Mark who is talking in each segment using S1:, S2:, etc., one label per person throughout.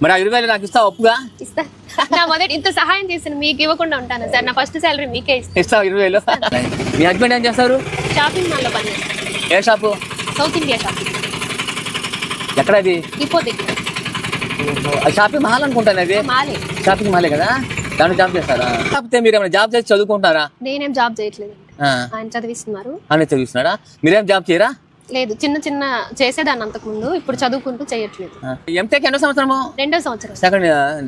S1: మరి ఆ ఇరవై నాకు ఇస్తావు? ఒప్పుగా?
S2: ఇస్తా. నా మొదటి ఇంత సహాయం చేసిన మీకు ఇవ్వకుండా ఉంటాను సార్. నా ఫస్ట్ శాలరీ మీకే ఇస్తాను
S1: ఇస్తావు ఇరవై వేలు? మీ హస్బెండ్ ఏం చేస్తారు?
S2: షాపింగ్ మాల్లో పని చేస్తాను
S1: ఏ షాపు
S2: సౌత్ ఇండియా షాపింగ్
S1: ఎక్కడ అది? అది షాపింగ్ మాల్ అనుకుంటాను అది.
S2: మాలే.
S1: షాపింగ్ మాలే కదా? దాంట్లో జాబ్ చేస్తారా? కాకపోతే మీరు ఏమైనా జాబ్ చేసి చదువుకుంటారా?
S2: నేనేం జాబ్ చేయట్లేదు ఆయన చదివిస్తున్నారు.
S1: అని చదివిస్తున్నారా మీరేం జాబ్ చేయరా?
S2: లేదు చిన్న చిన్న చేసేదాన్ని అంతకుముందు ఇప్పుడు చదువుకుంటూ చేయట్లేదు.
S1: ఎంటెక్ ఎన్నో సంవత్సరము?
S2: రెండో సంవత్సరం.
S1: సెకండ్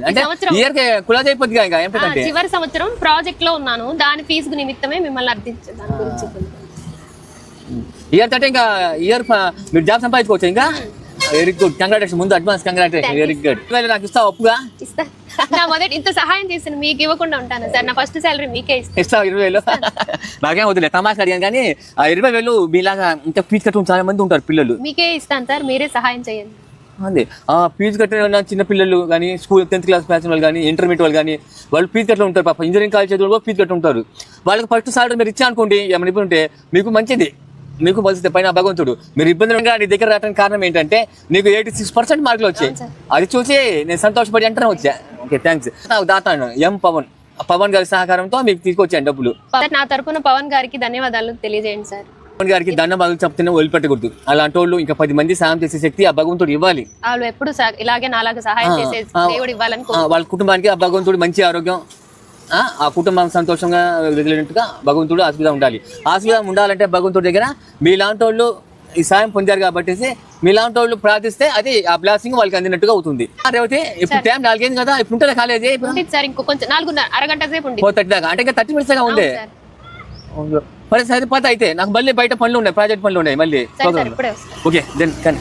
S1: అంటే
S2: సంవత్సరం.
S1: ఇయర్కి కులాజ్ అయిపోద్ది ఇంకా ఎంటెక్
S2: ఆ,
S1: అంటే?
S2: చివరి సంవత్సరం ప్రాజెక్ట్లో ఉన్నాను. దాని ఫీజు నిమిత్తమే మిమ్మల్ని అర్థించే దాని గురించి.
S1: ఇయర్ తట్టే ఇంకా ఇయర్ మీరు జాబ్ సంపాదించుకోవచ్చు ఇంకా? వెరీ గుడ్ కంగ్రాచులేషన్ ముందు అడ్వాన్స్ కంగ్రాచులేషన్ వెరీ గుడ్ నాకు ఇస్తావు ఒప్పుగా?
S2: ఇస్తా. నా మొదటి ఇంత సహాయం చేసిన మీకు ఇవ్వకుండా ఉంటాను సార్. నా ఫస్ట్ శాలరీ మీకే ఇస్తాను
S1: ఇరవై వేలు? నాకేం వదిలే తమాషా అడిగాను కానీ ఆ ఇరవై వేలు మీలాగా ఇంకా ఫీజు కట్టుకుని చాలా మంది ఉంటారు పిల్లలు.
S2: మీకే ఇస్తాను సార్ మీరే సహాయం చేయండి.
S1: అదే ఆ ఫీజు కట్టిన చిన్న పిల్లలు కానీ స్కూల్ టెన్త్ క్లాస్ బ్యాచ్ వాళ్ళు కానీ ఇంటర్మీడియట్ వాళ్ళు కానీ వాళ్ళు ఫీజు కట్టి ఉంటారు పాప. ఇంజనీరింగ్ కాలేజ్ చదివి ఫీజు కట్టి ఉంటారు వాళ్ళకి ఫస్ట్ సాలరీ మీరు ఇచ్చా అనుకోండి ఏమైనా ఉంటే మీకు మంచిది. మీకు మంచిది పైన భగవంతుడు. మీరు ఇబ్బంది ఉండగా నీ దగ్గర రావడానికి కారణం ఏంటంటే నీకు ఎయిటీ సిక్స్ పర్సెంట్ మార్కులు వచ్చాయి. అది చూసి నేను సంతోషపడి అంటనే వచ్చా? ఓకే థ్యాంక్స్ దాతాను. ఎం పవన్. పవన్ గారి సహకారంతో మీకు తీసుకొచ్చాను డబ్బులు.
S2: నా తరపున పవన్ గారికి ధన్యవాదాలు తెలియజేయండి సార్.
S1: పవన్ గారికి దండం బాగా చెప్తున్నా వదిలిపెట్టకూడదు. అలాంటి వాళ్ళు ఇంకా పది మంది సాయం చేసే శక్తి ఆ భగవంతుడు ఇవ్వాలి.
S2: వాళ్ళు ఎప్పుడు ఇలాగే నాలాగా సహాయం చేసే దేవుడు ఇవ్వాలని
S1: వాళ్ళ కుటుంబానికి ఆ భగవంతుడు మంచి ఆరోగ్యం. ఆ, కుటుంబం సంతోషంగా వెదిలినట్టుగా భగవంతుడు ఆశీర్వాదం ఉండాలి. ఆశీర్వాదం ఉండాలంటే భగవంతుడి దగ్గర మీలాంటి వాళ్ళు ఈ సాయం పొందారు కాబట్టి మీలాంటి వాళ్ళు ప్రార్థిస్తే అది ఆ బ్లాసింగ్ వాళ్ళకి అందినట్టుగా అవుతుంది. రేవతి ఇప్పుడు టైం నాలుగైంది కదా ఇప్పుడు ఉంటుంది కాలేజీ?
S2: సార్ ఇంకో కొంచెం నాలుగున్నర అరగంట సేపు ఉంది
S1: ఫోర్ థర్టీ దాకా అంటే ఇంకా థర్టీ మినిట్స్ ఉండే?
S2: సార్.
S1: మరి సరిపోతే అయితే. నాకు మళ్ళీ బయట పనులు ఉన్నాయి ప్రాజెక్ట్ పనులు ఉన్నాయి మళ్ళీ. ఓకే దెన్ కానీ